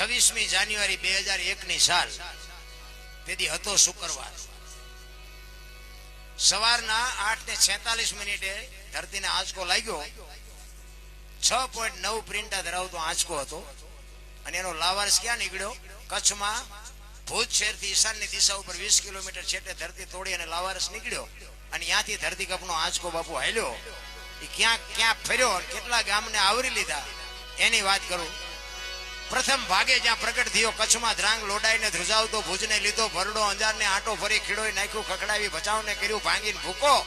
છવ્વીસમી જાન્યુઆરી બે હજાર એક ની સાલ. તેથી હતો શુક્રવાર. સવારના આઠ ને છેતાલીસ મિનિટે ધરતીને આંચકો લાગ્યો. છ પોઈન્ટ નવ પ્રિન્ટા ધરાવતો આંચકો હતો. અને એનો લાવારસ ક્યાં નીકળ્યો? કચ્છમાં ભુજ શહેરથી ઈશાનની દિશા ઉપર વીસ કિલોમીટર છેટે ધરતી તોડી અને લાવારસ નીકળ્યો. અને ત્યાંથી ધરતીકપનો આંચકો બાપુ હાલ્યો. એ ક્યાં ક્યાં ફર્યો કેટલા ગામને આવરી લીધા? એની વાત કરું. પ્રથમ ભાગે જ્યાં પ્રગટ થયો કચ્છમાં ધ્રાંગ લોડાઈને ધ્રુજાવતો ભુજને લીધો ભરડો અંજારને આંટો ફરી ખીડોઈ નાખ્યું ખકડાવી બચાવને કર્યું, ભાંગીને ભૂકો.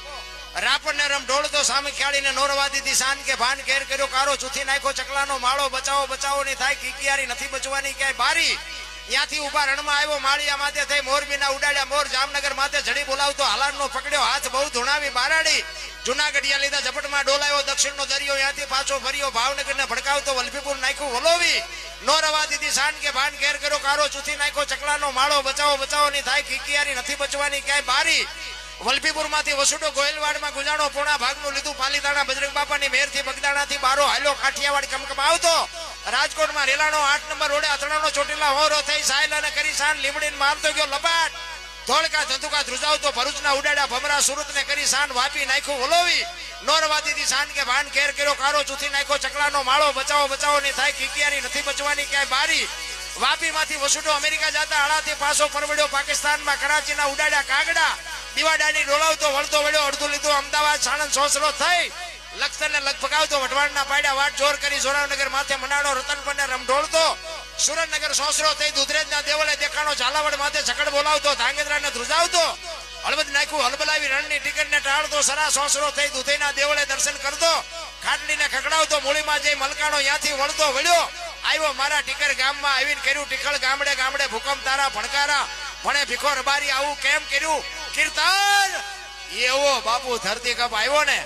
રાપણને રમ ઢોળતો સામે ખ્યાળીને નોરવા દીધી શાન કે ભાન કેર કર્યો, કારો ચૂથી નાખ્યો, ચકલાનો માળો બચાવો બચાવો ની થાય, કિકિયારી નથી બચવાની ક્યાંય બારી. ત્યાંથી ઊભા રણમાં આવ્યો, માળિયા માથે થઈ મોરબીના ઉડાડ્યા, મોર જામનગર માથે જડી બોલાવતો, હાલારનો પકડ્યો, હાથ બહુ ધૂણાવી બારાડી. જુનાગઢિયા લીધા ઝપટમાં ડોલાયો, દક્ષિણનો દરિયો, ત્યાંથી પાછો ફર્યો, ભાવનગરને ભડકાવતો વલભીપુર નાખ્યું, વલોવી. નો રવા દીધી શાન કે ભાન કેર કર્યો, કારો ચૂથી નાખ્યો, ચકલાનો માળો બચાવો બચાવો ની થાય ખીકિયારી નથી બચવાની, ક્યાંય બારી? વલભીપુરમાંથી વસુડો ગોયલવાડમાં ગુજાણો, પોણા ભાગનું લીધું પાલીતાણા બજરંગ બાપાની મેરથી બગદાણાથી બારો હાલો કાઠિયાવાડ કમકમ આવતો. રાજકોટમાં રેલાનો આઠ નંબર રોડે અથડાનો ચોટીલા હોરો થઈ સાયલ અને કરી શાન લીમડીને મારતો ગયો લપાટ ધોળકા ધંધુકા ધ્રુજાવતો ભરૂચના ઉડાડ્યા ભમરા સુરત ને કરી શાન વાપી નાખ્યું વલોવી. નોરવા દીધી શાન કે ભાન કેર કર્યો કારો ચૂથી નાખ્યો, ચકલાનો માળો બચાવો બચાવો, ની થાય કિકિયારી નથી બચવાની ક્યાંય બારી. વાપી માંથી વસુડો અમેરિકા જતા આળાથી પાછો પરવડ્યો પાકિસ્તાનમાં, કરાચીના ઉડાડ્યા કાગડા. દિવાડાની ડોલાવતો વળતો વળ્યો, અડધું લીધું અમદાવાદ, સાણંદ સોસરો થઈ. લખતર ને લગભગાવતો વઢવાણના પાડ્યા વાટ જોર કરી, જોરાવનગર માથે મનાડો રતનપર ને રમઢોળતો. સુરેન્દ્રનગર સોસરો થઈ દુધરેજના દેવળે દેખાણો ઝાલાવાડ માથે ઝકડ બોલાવતો ધાંગધ્રા ને ધ્રુજાવતો. હળવદ નાખ્યું હલબલાવી રણની ટિકિટને ટાળતો, સરા સોસરો થઈ દુધઈના દેવળે દર્શન કરતો. ખાટલીને ખકડાવતો મૂળીમાં જઈ મલકાણો ત્યાંથી વળતો વળ્યો. આવ્યો મારા ટીકર ગામમાં આવીને કર્યું ટીકળ ગામડે ગામડે ભૂકંપ તારા ભણકારા. ભણે ભીખો રબારી આવું કેમ કર્યું? કીર્તન! એવો બાપુ ધરતી કપ આવ્યો ને